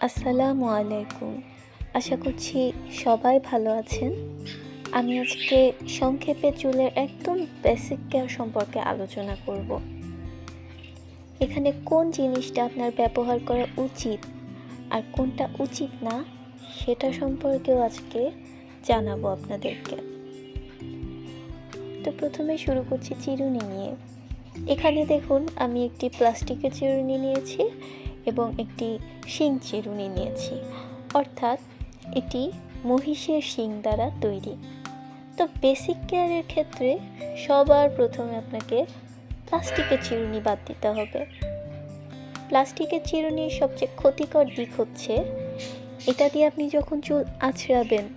আসসালামু আলাইকুম। আশা করছি সবাই ভালো আছেন। আমি আজকে সংক্ষেপে চুলের একদম বেসিক কেয়ার সম্পর্কে আলোচনা করব। এখানে কোন জিনিসটা আপনার ব্যবহার করা উচিত আর কোনটা উচিত না, সেটা সম্পর্কেও আজকে জানাব আপনাদেরকে। তো প্রথমে শুরু করছি চিরুনি নিয়ে। এখানে দেখুন, আমি একটি প্লাস্টিকের চিরুনি নিয়েছি। এবং একটি শিং চিরুনি নিয়েছি। অর্থাৎ এটি মহিষের শিং দ্বারা তৈরি। তো বেসিক কেয়ারের ক্ষেত্রে সবার প্রথমে আপনাকে প্লাস্টিকের চিরুনি বাদ দিতে হবে। প্লাস্টিকের চিরুনির সবচেয়ে ক্ষতিকর দিক হচ্ছে, এটা দিয়ে আপনি যখন চুল আছড়াবেন,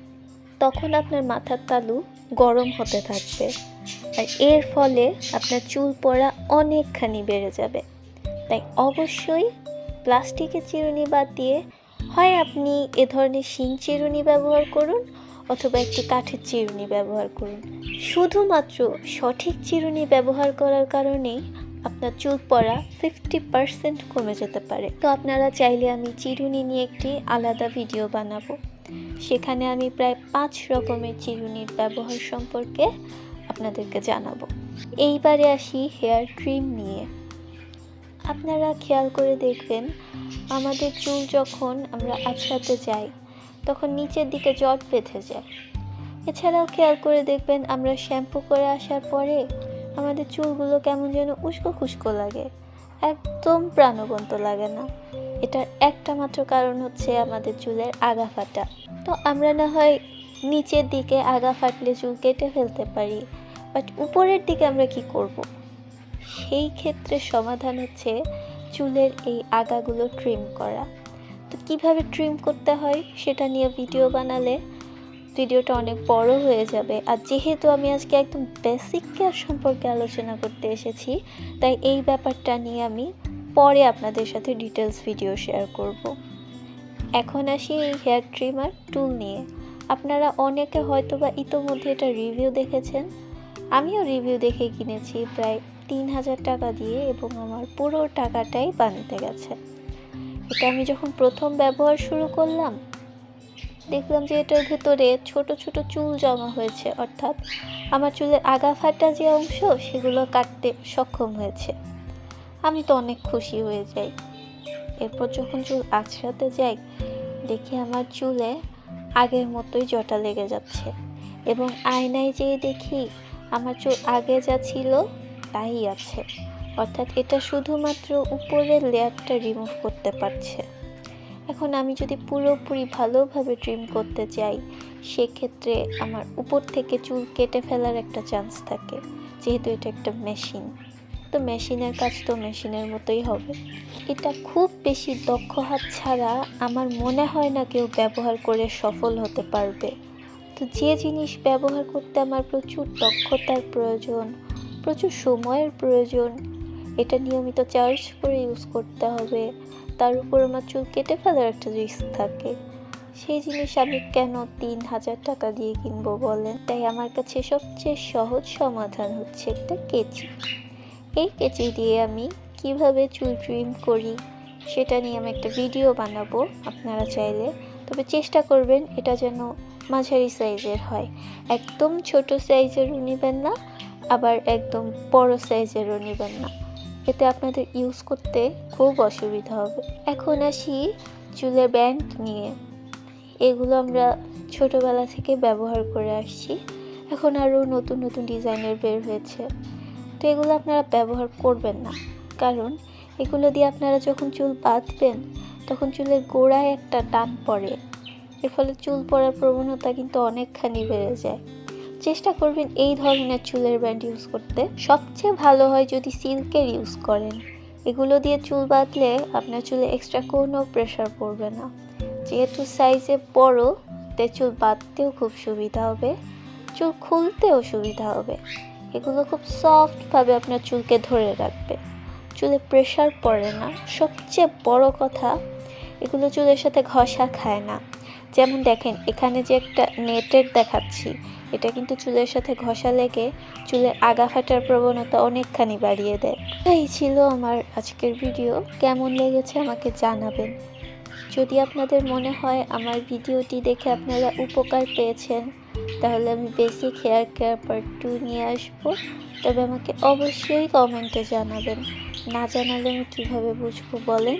তখন আপনার মাথার তালু গরম হতে থাকবে। আর এর ফলে আপনার চুল পড়া অনেকখানি বেড়ে যাবে। তাই অবশ্যই প্লাস্টিকের চিরুনি বাদ দিয়ে হয় আপনি এ ধরনের শিং চিরুনি ব্যবহার করুন অথবা একটি কাঠের চিরুনি ব্যবহার করুন। শুধুমাত্র সঠিক চিরুনি ব্যবহার করার কারণেই আপনার চুল পড়া ফিফটি পার্সেন্ট কমে যেতে পারে। তো আপনারা চাইলে আমি চিরুনি নিয়ে একটি আলাদা ভিডিও বানাবো। সেখানে আমি প্রায় পাঁচ রকমের চিরুনির ব্যবহার সম্পর্কে আপনাদেরকে জানাব। এইবারে আসি হেয়ার ক্রিম নিয়ে। আপনারা খেয়াল করে দেখবেন, আমাদের চুল যখন আমরা আছড়াতে যাই, তখন নিচের দিকে জট বেঁধে যায়। এছাড়াও খেয়াল করে দেখবেন, আমরা শ্যাম্পু করে আসার পরে আমাদের চুলগুলো কেমন যেন উস্কো খুস্কো লাগে, একদম প্রাণবন্ত লাগে না। এটার একটা মাত্র কারণ হচ্ছে আমাদের চুলের আগা ফাটা তো আমরা না হয় নিচের দিকে আগা ফাটলে চুল কেটে ফেলতে পারি, বাট উপরের দিকে আমরা কি করব। সেই ক্ষেত্রে সমাধান হচ্ছে চুলের এই আগাগুলো ট্রিম করা। তো কীভাবে ট্রিম করতে হয় সেটা নিয়ে ভিডিও বানালে ভিডিওটা অনেক বড় হয়ে যাবে। আর যেহেতু আমি আজকে একদম বেসিক কেয়ার সম্পর্কে আলোচনা করতে এসেছি, তাই এই ব্যাপারটা নিয়ে আমি পরে আপনাদের সাথে ডিটেলস ভিডিও শেয়ার করব। এখন আসি এই হেয়ার ট্রিমার টুল নিয়ে। আপনারা অনেকে হয়তো বা ইতোমধ্যে এটা রিভিউ দেখেছেন। আমিও রিভিউ দেখে কিনেছি প্রায় তিন হাজার টাকা দিয়ে এবং আমার পুরো টাকাটাই বানিতে গেছে। এটা আমি যখন প্রথম ব্যবহার শুরু করলাম, দেখলাম যে এটার ভেতরে ছোট ছোট চুল জমা হয়েছে, অর্থাৎ আমার চুলের আগা ফাটা যে অংশ, সেগুলো কাটতে সক্ষম হয়েছে। আমি তো অনেক খুশি হয়ে যাই। এরপর যখন চুল আছড়াতে যাই, দেখি আমার চুলে আগের মতোই জটা লেগে যাচ্ছে এবং আয়নায় যেয়ে দেখি আমার চুল আগে যা ছিল তাই আছে। অর্থাৎ এটা শুধুমাত্র উপরের লেয়ারটা রিমুভ করতে পারছে। এখন আমি যদি পুরোপুরি ভালোভাবে ট্রিম করতে চাই, সেক্ষেত্রে আমার উপর থেকে চুল কেটে ফেলার একটা চান্স থাকে, যেহেতু এটা একটা মেশিন তো মেশিনের কাজ তো মেশিনের মতোই হবে। এটা খুব বেশি দক্ষ হাত ছাড়া আমার মনে হয় না কেউ ব্যবহার করে সফল হতে পারবে। তো যে জিনিস ব্যবহার করতে আমার প্রচুর দক্ষতার প্রয়োজন, প্রচুর সময়ের প্রয়োজন, এটা নিয়মিত চার্জ করে ইউজ করতে হবে। তার উপর আমার চুল কেটে ফেলার একটা রিস্ক থাকে। সেই জিনিস আমি কেন তিন হাজার টাকা দিয়ে কিনবো বলেন? তাই আমার কাছে সবচেয়ে সহজ সমাধান হচ্ছে একটা কেচি। এই কেচি দিয়ে আমি কীভাবে চুল ট্রিম করি, সেটা নিয়ে আমি একটা ভিডিও বানাবো আপনারা চাইলে। তবে চেষ্টা করবেন এটা যেন মাঝারি সাইজের হয়। একদম ছোট সাইজেরও নেবেন না, আবার একদম বড় সাইজেরও নেবেন না। এতে আপনাদের ইউজ করতে খুব অসুবিধা হবে। এখন আসি চুলের ব্যান্ড নিয়ে। এগুলো আমরা ছোটোবেলা থেকে ব্যবহার করে আসছি। এখন আরও নতুন নতুন ডিজাইনের বের হয়েছে। তো এগুলো আপনারা ব্যবহার করবেন না। কারণ এগুলো দিয়ে আপনারা যখন চুল বাঁধবেন, তখন চুলের গোড়ায় একটা টান পড়ে। এর ফলে চুল পড়ার প্রবণতা কিন্তু অনেকখানি বেড়ে যায়। চেষ্টা করবেন এই ধরনের চুলের ব্যান্ড ইউজ করতে। সবচেয়ে ভালো হয় যদি সিল্কের ইউজ করেন। এগুলো দিয়ে চুল বাঁধলে আপনার চুলে এক্সট্রা কোনো প্রেশার পড়বে না। যেহেতু সাইজে বড় তাই চুল বাঁধতেও খুব সুবিধা হবে। চুল খুলতেও সুবিধা হবে। এগুলো খুব সফটভাবে আপনার চুলকে ধরে রাখবে। চুলে প্রেশার পড়ে না। সবচেয়ে বড় কথা, এগুলো চুলের সাথে ঘষা খায় না। যেমন দেখেন, এখানে যে একটা নেটের দেখাচ্ছি, এটা কিন্তু চুলের সাথে ঘষা লেগে চুলের আগা ফাটার প্রবণতা অনেকখানি বাড়িয়ে দেয়। এই ছিল আমার আজকের ভিডিও। কেমন লেগেছে আমাকে জানাবেন। যদি আপনাদের মনে হয় আমার ভিডিওটি দেখে আপনারা উপকার পেয়েছেন, তাহলে আমি basic hair care part two নিয়ে আসব। তবে আমাকে অবশ্যই কমেন্টে জানাবেন। না জানালে আমি কীভাবে বুঝব বলেন?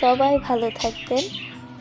সবাই ভালো থাকবেন।